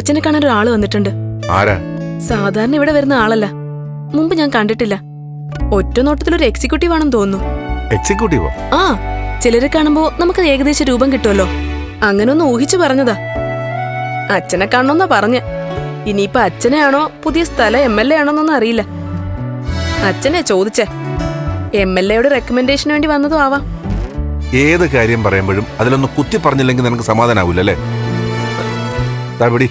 അച്ഛനെ കാണാൻ ഒരാൾ വന്നിട്ടുണ്ട്. ആരാ? സാധാരണ ഇവിടെ വരുന്ന ആളല്ല. മുമ്പ് ഞാൻ കണ്ടിട്ടില്ല. ഒറ്റ നോട്ടത്തിൽ ഒരു എക്സിക്യൂട്ടീവ് ആണെന്ന് തോന്നുന്നു. എക്സിക്യൂട്ടീവോ ആ ചിലരെ കാണുമ്പോ നമുക്ക് ഏകദേശം രൂപം കിട്ടുമല്ലോ. അങ്ങനെ ഒന്ന് ഊഹിച്ചു പറഞ്ഞതാ. അച്ഛനെ കാണണമെന്നാ പറഞ്ഞ്. ഇനിയിപ്പൊ അച്ഛനെയാണോ പുതിയ സ്ഥലം എം എൽ എ ആണോന്നൊന്നും അറിയില്ല. അച്ഛനെ ചോദിച്ചേ. എം എൽ എയുടെ റെക്കമെൻഡേഷന് വേണ്ടി വന്നതും ആവാം. ഏത് കാര്യം പറയുമ്പോഴും അതിലൊന്ന് കുത്തി പറഞ്ഞില്ലെങ്കിൽ നിനക്ക് സമാധാനാവൂലേ പിടി.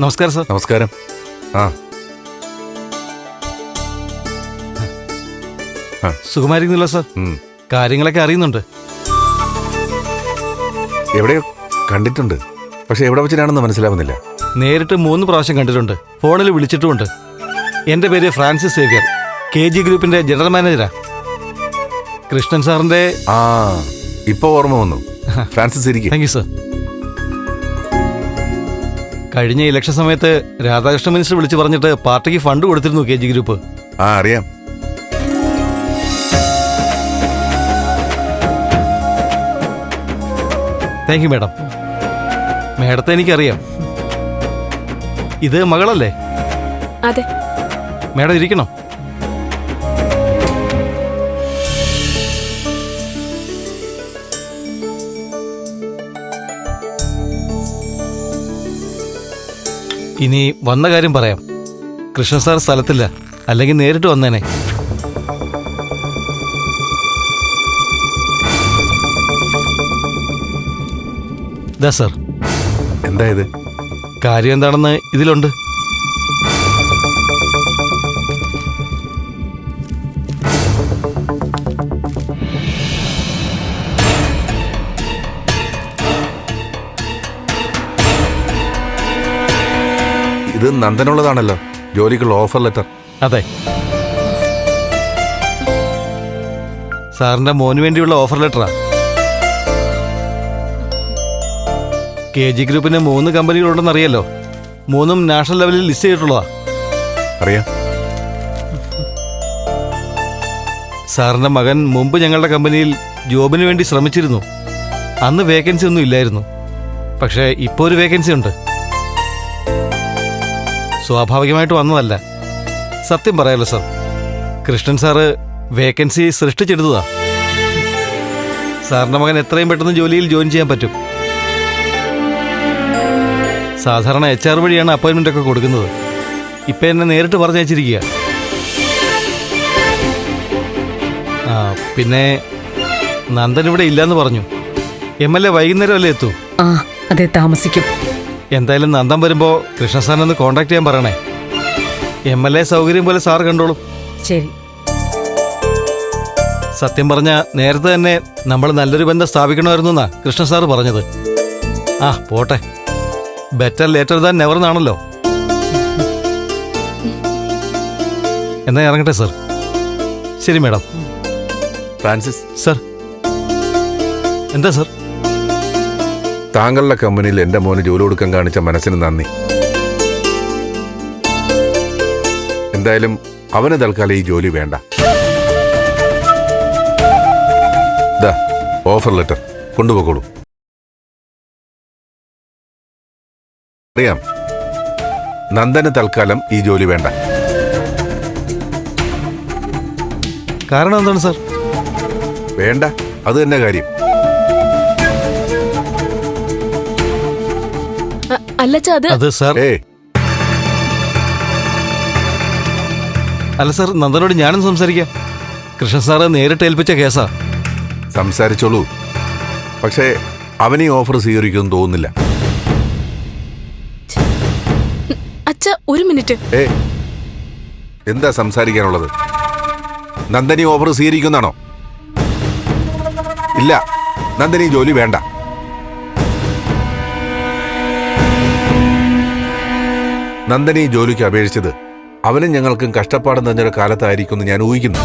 നമസ്കാരം സാർ. നമസ്കാരം. ആ. സുഖമായിരിക്കുന്നില്ല സാർ. കാര്യങ്ങളൊക്കെ അറിയുന്നുണ്ട്. എവിടെയോ കണ്ടിട്ടുണ്ട്. പക്ഷെ എവിടെ വെച്ചിട്ടാണെന്ന് മനസ്സിലാവുന്നില്ല. നേരിട്ട് മൂന്ന് പ്രാവശ്യം കണ്ടിട്ടുണ്ട്. ഫോണിൽ വിളിച്ചിട്ടുമുണ്ട്. എന്റെ പേര് ഫ്രാൻസിസ് സേവ്യർ. കെ ജി ഗ്രൂപ്പിന്റെ ജനറൽ മാനേജരാ. കൃഷ്ണൻ സാറിന്റെ ആ ഇപ്പൊ ഓർമ്മ വന്നു. ഫ്രാൻസിസ് ഇരിക്കും. താങ്ക് യു സർ കഴിഞ്ഞ ഇലക്ഷൻ സമയത്ത് രാധാകൃഷ്ണ മിനിസ്റ്റർ വിളിച്ചു പറഞ്ഞിട്ട് പാർട്ടിക്ക് ഫണ്ട് കൊടുത്തിരുന്നു കെ ജി ഗ്രൂപ്പ് ആ അറിയാം. താങ്ക് യു മാഡം മാഡത്തെ എനിക്കറിയാം. ഇത് മകളല്ലേ? അതെ. മാഡം ഇരിക്കണം? ഇനി വന്ന കാര്യം പറയാം. കൃഷ്ണ സാർ സ്ഥലത്തില്ല. അല്ലെങ്കിൽ നേരിട്ട് വന്നേനെ. ദാ സാർ. എന്താ ഇത്? കാര്യം എന്താണെന്ന് ഇതിലുണ്ട്. ഇത് നന്ദനുള്ളതാണല്ലോ. ജോലിക്കുള്ള ഓഫർ ലെറ്റർ അതെ. സാറിന്റെ മോന് വേണ്ടിയുള്ള ഓഫർ ലെറ്ററാ കെ ജി ഗ്രൂപ്പിന് മൂന്ന് കമ്പനികളുണ്ടെന്ന് അറിയാലോ. മൂന്നും നാഷണൽ ലെവലിൽ ലിസ്റ്റ് ചെയ്തിട്ടുള്ളതാ. അറിയാം. സാറിന്റെ മകൻ മുമ്പ് ഞങ്ങളുടെ കമ്പനിയിൽ ജോബിന് വേണ്ടി ശ്രമിച്ചിരുന്നു. അന്ന് വേക്കൻസി ഒന്നും ഇല്ലായിരുന്നു. പക്ഷേ ഇപ്പോൾ ഒരു വേക്കൻസി ഉണ്ട്. സ്വാഭാവികമായിട്ട് വന്നതല്ല. സത്യം പറയാലോ സാർ. കൃഷ്ണൻ സാറ് വേക്കൻസി സൃഷ്ടിച്ചെടുത്തതാ. സാറിന്റെ മകൻ എത്രയും പെട്ടെന്ന് ജോലിയിൽ ജോയിൻ ചെയ്യാൻ പറ്റും. സാധാരണ എച്ച് ആർ വഴിയാണ് അപ്പോയിന്റ്മെന്റ് ഒക്കെ കൊടുക്കുന്നത്. ഇപ്പൊ എന്നെ നേരിട്ട് പറഞ്ഞയച്ചിരിക്കുക. ആ പിന്നെ നന്ദൻ ഇവിടെ ഇല്ലെന്ന് പറഞ്ഞു. എം എൽ എ വൈകുന്നേരം അല്ലേ എത്തൂ? ആ അതെ താമസിക്കും. എന്തായാലും നന്ദം വരുമ്പോ കൃഷ്ണ സാറിനെ ഒന്ന് കോണ്ടാക്ട് ചെയ്യാൻ പറയണേ. എം എൽ എ സൗകര്യം പോലെ സാർ കണ്ടോളും. ശരി. സത്യം പറഞ്ഞ നേരത്തെ തന്നെ നമ്മൾ നല്ലൊരു ബന്ധം സ്ഥാപിക്കണമായിരുന്നു എന്നാ കൃഷ്ണ സാർ പറഞ്ഞത്. ആ പോട്ടെ. ബെറ്റർ ലേറ്റർ ദാൻ നെവർ എന്നാണല്ലോ. എന്നാ ഇറങ്ങട്ടെ സാർ ശരി മേഡം ഫ്രാൻസിസ് സാർ എന്താ സർ താങ്കളുടെ കമ്പനിയിൽ എന്റെ മോന് ജോലി കൊടുക്കാൻ കാണിച്ച മനസ്സിന് നന്ദി. എന്തായാലും അവന് തൽക്കാലം ഈ ജോലി വേണ്ട. ഓഫർ ലെറ്റർ കൊണ്ടുപോകോളൂ അറിയാം നന്ദന് തൽക്കാലം ഈ ജോലി വേണ്ട. കാരണം എന്താണ് സർ? വേണ്ട അത് തന്നെ കാര്യം. അല്ലച്ച അത് അത് സർ. ഏ അല്ല സാർ നന്ദനോട് ഞാനും സംസാരിക്കാം. കൃഷ്ണ സാറ് നേരിട്ട് ഏൽപ്പിച്ച കേസാ. സംസാരിച്ചോളൂ. പക്ഷേ അവനീ ഓഫർ സ്വീകരിക്കും തോന്നുന്നില്ല. അച്ഛ ഒരു മിനിറ്റ്. ഏ എന്താ സംസാരിക്കാനുള്ളത്? നന്ദനി ഓഫർ സ്വീകരിക്കുന്നാണോ ഇല്ല നന്ദനി ജോലി വേണ്ട. നന്ദനി ജോലിക്ക് അപേക്ഷിച്ചത്. അവനും ഞങ്ങൾക്കും കഷ്ടപ്പാട് നിറഞ്ഞൊരു കാലത്തായിരിക്കുമെന്ന് ഞാൻ ഊഹിക്കുന്നു.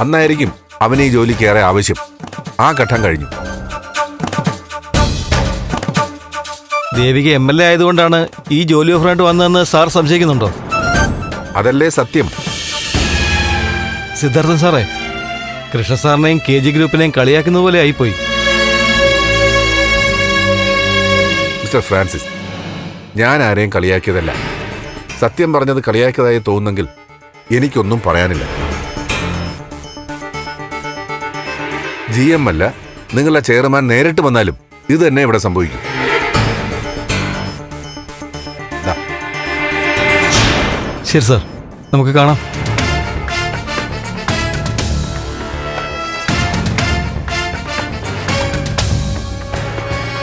അന്നായിരിക്കും അവന് ഈ ജോലിക്ക് ഏറെ ആവശ്യം. ആ ഘട്ടം കഴിഞ്ഞു. ദേവിക എം എൽ എ ആയതുകൊണ്ടാണ് ഈ ജോലി ഓഫറായിട്ട് വന്നതെന്ന് സാർ സംശയിക്കുന്നുണ്ടോ? അതല്ലേ സത്യം. സിദ്ധാർത്ഥൻ സാറേ കൃഷ്ണ സാറിനെയും കെ ജി ഗ്രൂപ്പിനെയും കളിയാക്കുന്ന പോലെ ആയിപ്പോയി. മിസ്റ്റർ ഫ്രാൻസിസ് ഞാൻ ആരെയും കളിയാക്കിയതല്ല. സത്യം പറഞ്ഞത് കളിയാക്കിയതായി തോന്നുന്നെങ്കിൽ എനിക്കൊന്നും പറയാനില്ല. ജി എം അല്ല നിങ്ങളുടെ ചെയർമാൻ നേരിട്ട് വന്നാലും ഇത് തന്നെ ഇവിടെ സംഭവിക്കും. ശരി സാർ നമുക്ക് കാണാം.